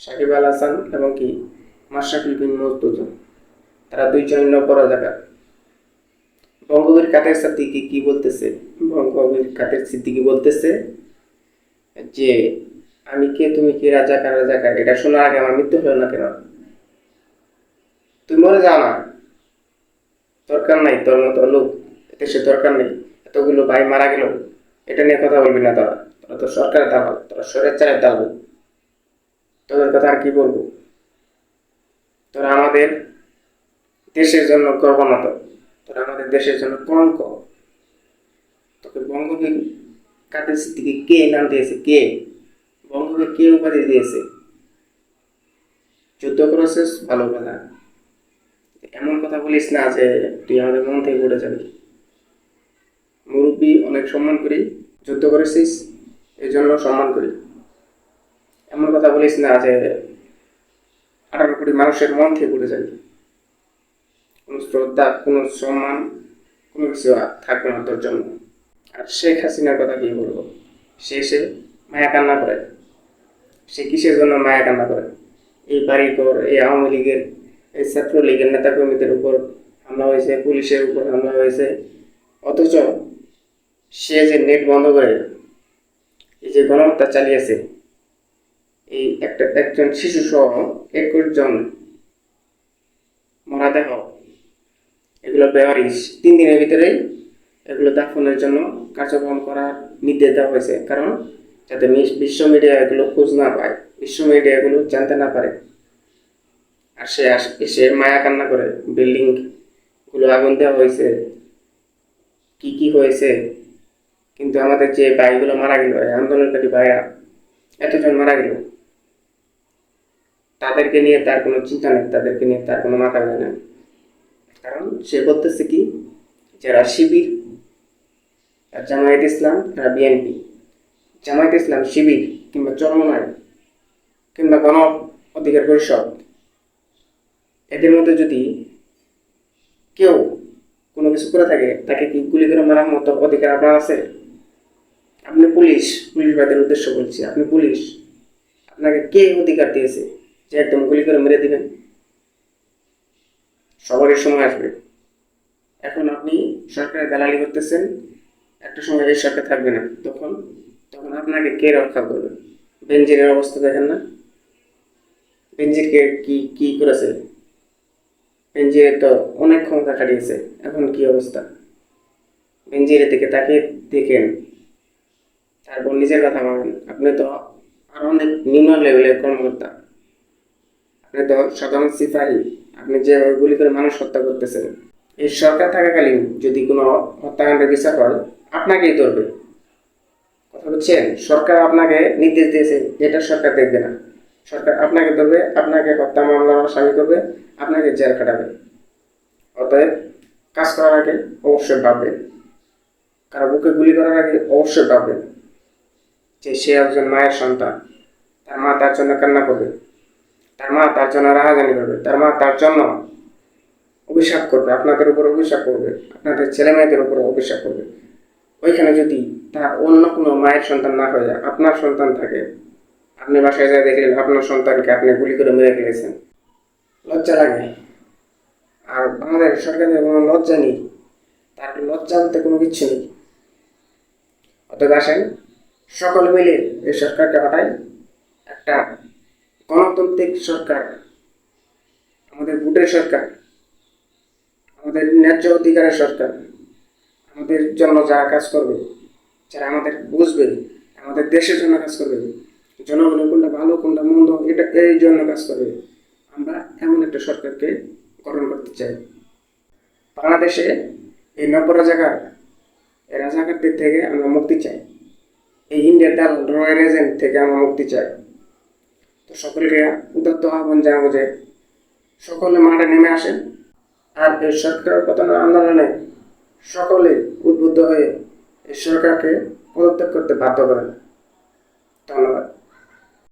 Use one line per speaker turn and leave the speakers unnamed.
সাকিব আল হাসান এবং কি? মাশরাফি বিন মজদুর তারা দুইজন নব্য রাজাকার বঙ্গবীর কাদের সিদ্দিকি কি বলতেছে? বঙ্গবীর কাদের সিদ্দিকি বলতেছে যে, আমি কে? তুমি কি? রাজাকার রাজাকার এটা শোনার আগে আমার মৃত্যু হলো না কেন? তুই মরে যাও না। দরকার নাই তোর মতো লোক। দেশে দরকার নেই। এতগুলো ভাই মারা গেল। এটা নিয়ে কথা বলবি না তোরা। তোরা তো সরকারের দালাল। তোরা সরের চারের দালাল। তোদের কথা আর কি বলব? তোরা আমাদের দেশের জন্য গর্ব না তো। তোরা আমাদের দেশের জন্য কলঙ্ক তোকে বঙ্গবীর কাদের সিদ্দিকি কে নাম দিয়েছে, কে? বঙ্গবীর কে উপাধি দিয়েছে? যুদ্ধ করেছিস? ভালো কথা। এমন কথা বলিস না যে তুই আমাদের মন থেকে উঠে যাবি। মুরব্বী অনেক সম্মান করি, যুদ্ধ করেছিস এই জন্য সম্মান করি। এমন কথা বলিস না যে আঠারো কোটি মানুষের মন থেকে উঠে যাবি কোনো শ্রদ্ধা, কোনো সম্মান, কোনো কিছু থাকবে না তোর জন্য। আর শেখ হাসিনার কথা কি বলব? সে সে মায়া কান্না করে। সে কিসের জন্য মায়া কান্না করে? এই বাড়িঘর এই আওয়ামী লীগের, এই ছাত্র লীগের নেতাকর্মীদের উপর হামলা হয়েছে, পুলিশের উপর হামলা হয়েছে। অথচ সে যে নেট বন্ধ করে, এই যে গণহত্যা চালিয়েছে একটা, একজন শিশু সহ একুশ জন মরাদেহ। এগুলো বেওয়ারিশ। তিন দিনের ভিতরেই এগুলো দাফনের জন্য কার্যক্রম করার নির্দেশ দেওয়া হয়েছে। কারণ যাতে বিশ্ব মিডিয়া এগুলো খোঁজ না পায়, বিশ্ব মিডিয়া এগুলো জানতে না পারে। আর সে এসে মায়া কান্না করে। বিল্ডিংগুলো আগুন দেওয়া হয়েছে। কি কি হয়েছে? কিন্তু আমাদের যে ভাইগুলো মারা গেল আন্দোলনকারী ভাইরা, এতজন মারা গেল। তাদেরকে নিয়ে তার কোনো চিন্তা নেই, তাদেরকে নিয়ে তার কোনো মাথা ব্যথা নেই। কারণ সে বলতেছে কি, যারা শিবির আর জামায়াত ইসলাম, তারা বিএনপি। জামায়াত ইসলাম শিবির কিংবা চরমনায় কিংবা গণ অধিকার পরিষদ, এদের মধ্যে যদি কেউ কোনো কিছু করে থাকে, তাকে কি গুলি করে মারার মতো অধিকার আপনার আছে? আপনি পুলিশ পুলিশ বাদের উদ্দেশ্য বলছি, আপনি পুলিশ, আপনাকে কে অধিকার দিয়েছে? একদম গুলি করে মেরে দিবেন। সবারই সময় আসবে। এখন আপনি সরকারের দালালি করতেছেন, একটা সময় এই সরকার থাকবে না। তখন তখন আপনাকে কে রক্ষা করবে? বেঞ্জিরের অবস্থা দেখেন না? বেঞ্জিরকে কি কি করেছে? বেঞ্জিরের তো অনেক ক্ষমতা কাটিয়েছে এখন কি অবস্থা? বেঞ্জিরের দিকে তাকিয়ে দেখেন। তারপর নিজের কথা ভাবেন। আপনি তো আরও অনেক নিম্ন লেভেলের কর্মকর্তা। তো সাধারণ সিপাহী। আপনি যেভাবে গুলি করে মানুষ হত্যা করতেছেন। এই সরকার থাকাকালীন যদি কোনো হত্যাকাণ্ডের বিচার হয়, আপনাকেই ধরবে। কথা বলছেন সরকার আপনাকে নির্দেশ দিয়েছে, এটা সরকার দেখবে না। সরকার আপনাকে ধরবে, আপনাকে হত্যা মামলার আসামি করবে, আপনাকে জেল খাটাবে। অতএব কাজ করার আগে অবশ্যই ভাববেন। কারও বুকে গুলি করার আগে অবশ্যই ভাববেন যে সে একজন মায়ের সন্তান। তার মা তার জন্য কান্না করবে। তার মা তার জন্য রাহাজানি করবে, তার মা তার জন্য অভিশাপ করবে, আপনাদের উপর অভিশাপ করবে, আপনাদের ছেলে মেয়েদের উপর অভিশাপ করবে। ওইখানে যদি তা অন্য কোনো মায়ের সন্তান না হয়ে যায়, আপনার সন্তান থাকে, আপনি বাসায় যায় দেখলেন আপনার সন্তানকে আপনি গুলি করে মেরে ফেলেছেন। লজ্জা লাগে। আর বাংলাদেশ সরকারের কোনো লজ্জা নেই। তার লজ্জা বলতে কোনো কিছু নেই। অতএব আসেন, সকল মিলে এই সরকারকে হটাই একটা গণতান্ত্রিক সরকার। আমাদের ভোটের সরকার। আমাদের ন্যায্য অধিকারের সরকার। আমাদের জন্য যারা কাজ করবে, যারা আমাদের বুঝবে, আমাদের দেশের জন্য কাজ করবে, জনগণের কোনটা ভালো, কোনটা মন্দ, এটা এই জন্য কাজ করবে। আমরা এমন একটা সরকারকে গঠন করতে চাই। বাংলাদেশে এই নব্য রাজাকার, এই রাজাকারদের থেকে আমরা মুক্তি চাই। এই ইন্ডিয়ার দাল রয়্যাল এজেন্ট থেকে আমরা মুক্তি চাই। তো সকলকে উদাত্ত আহ্বান জানাব যে সকলে মাঠে নেমে আসেন। আর এই সরকার পতনের আন্দোলনে সকলে উদ্বুদ্ধ হয়ে এই সরকারকে পদত্যাগ করতে বাধ্য করেন। ধন্যবাদ।